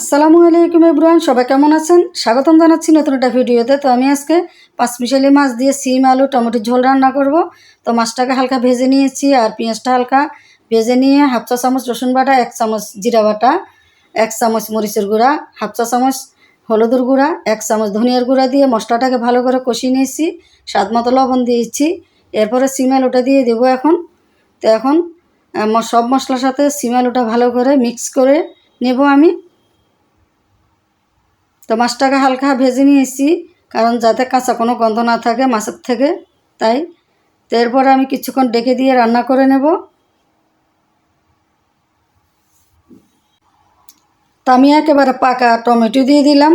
আসসালামু আলাইকুম ইব্রাহিম সবাই কেমন আছেন? স্বাগতম জানাচ্ছি নতুন একটা ভিডিওতে। তো আমি আজকে পাঁচ মিশালি মাছ দিয়ে সিম, আলু টমেটোর ঝোল রান্না করব। তো মাছটাকে হালকা ভেজে নিয়েছি আর পেঁয়াজটা হালকা ভেজে নিয়ে হাফ চা চামচ রসুন বাটা, এক চামচ জিরা বাটা, এক চামচ মরিচের গুঁড়া, হাফ চা চামচ হলুদের গুঁড়া, এক চামচ ধনিয়ার গুঁড়া দিয়ে মশলাটাকে ভালো করে কষিয়ে নিয়েছি। স্বাদ মতো লবণ দিয়েছি। এরপরে সিম, আলুটা দিয়ে দেবো এখন। তো এখন সব মশলার সাথে সিম, আলুটা ভালো করে মিক্স করে নেব আমি। তো মাছটাকে হালকা ভেজে নিয়েছি, কারণ যাতে কাঁচা কোনো গন্ধ না থাকে মাছের থেকে, তাই। তো এরপরে আমি কিছুক্ষণ ডেকে দিয়ে রান্না করে নেব। তো আমি একেবারে পাকা টমেটো দিয়ে দিলাম।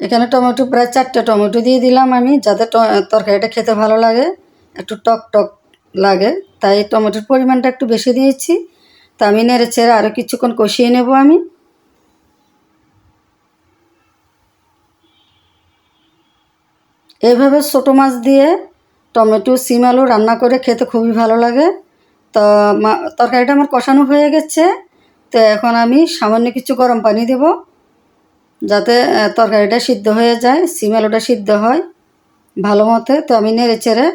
এখানে টমেটো, প্রায় চারটে টমেটো দিয়ে দিলাম আমি, যাতে তরকারিটা খেতে ভালো লাগে, একটু টক টক লাগে। তাই টমেটোর পরিমাণটা একটু বেশি দিয়েছি। তা আমি নেড়ে চেড়ে আরও কিছুক্ষণ কষিয়ে নেব আমি। এভাবে ছোটো মাছ দিয়ে টমেটো, সিম, আলু রান্না করে খেতে খুবই ভালো লাগে। তো তরকারিটা আমার কষানো হয়ে গেছে। তো এখন আমি সামান্য কিছু গরম পানি দেব, যাতে তরকারিটা সিদ্ধ হয়ে যায়, সিম, আলুটা সিদ্ধ হয় ভালো মতে। তো আমি নেড়ে চেড়ে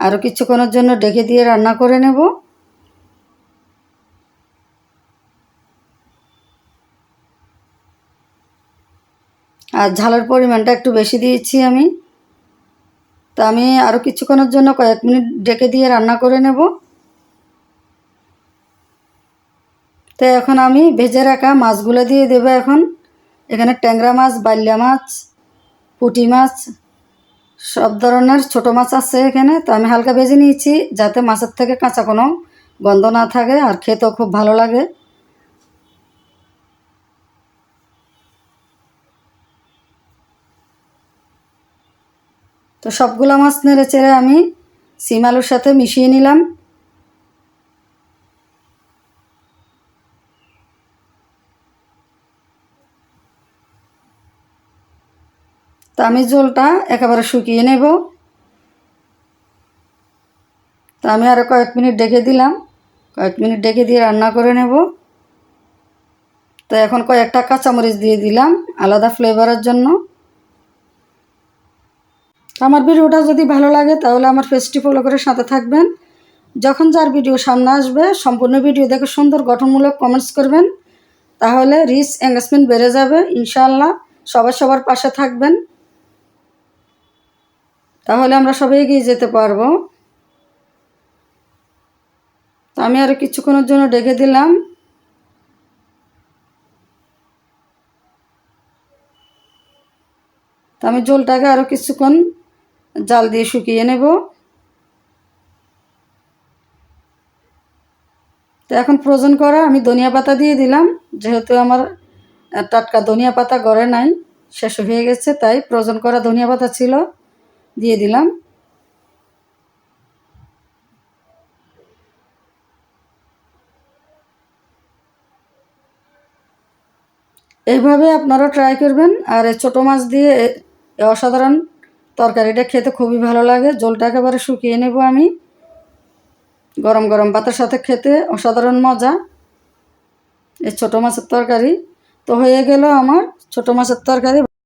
আরও কিছুক্ষণের জন্য ডেকে দিয়ে রান্না করে নেব। আর ঝালের পরিমাণটা একটু বেশি দিয়েছি আমি। তা আমি আরও কিছুক্ষণের জন্য কয়েক মিনিট ডেকে দিয়ে রান্না করে নেব। তো এখন আমি ভেজে রাখা মাছগুলো দিয়ে দেবো এখন। এখানে ট্যাংরা মাছ, বাল্যা মাছ, পুঁটি মাছ, সব ধরনের ছোট মাছ আছে এখানে। তো আমি হালকা ভেজে নিয়েছি যাতে মাছের থেকে কাঁচা কোনো গন্ধ না থাকে আর খেতেও খুব ভালো লাগে। তো সবগুলো মাছ নেড়ে চেড়ে আমি সিম আলুর সাথে মিশিয়ে নিলাম। তা আমি জলটা একেবারে শুকিয়ে নেব। তা আমি আরও কয়েক মিনিট ডেকে দিলাম। কয়েক মিনিট ডেকে দিয়ে রান্না করে নেব। তো এখন কয়েকটা কাঁচামরিচ দিয়ে দিলাম আলাদা ফ্লেভারের জন্য। আমার ভিডিওটা যদি ভালো লাগে, তাহলে আমার পেজটি ফলো করে সাথে থাকবেন। যখন যার ভিডিও সামনে আসবে, সম্পূর্ণ ভিডিও দেখে সুন্দর গঠনমূলক কমেন্টস করবেন। তাহলে রিচ এঙ্গেজমেন্ট বেড়ে যাবে ইনশাল্লাহ সবাই সবার পাশে থাকবেন। তাহলে আমরা সবাই এগিয়ে যেতে পারব। তো আমি আরও কিছুক্ষণের জন্য ডেকে দিলাম। তো আমি জলটাকে আরও কিছুক্ষণ জাল দিয়ে শুকিয়ে নেব। তো এখন ফ্রোজেন করা, আমি ধনিয়া পাতা দিয়ে দিলাম। যেহেতু আমার টাটকা ধনিয়া পাতা গড়ে নাই, শেষ হয়ে গেছে, তাই ফ্রোজেন করা ধনিয়া পাতা ছিল, দিয়ে দিলাম। এইভাবে আপনারা ট্রাই করবেন, আর ছোটো মাছ দিয়ে অসাধারণ তরকারিটা খেতে খুবই ভালো লাগে। জলটা একেবারে শুকিয়ে নেব আমি। গরম গরম ভাতের সাথে খেতে অসাধারণ মজা। এই ছোটো মাছের তরকারি। তো হয়ে গেল আমার ছোটো মাছের তরকারি।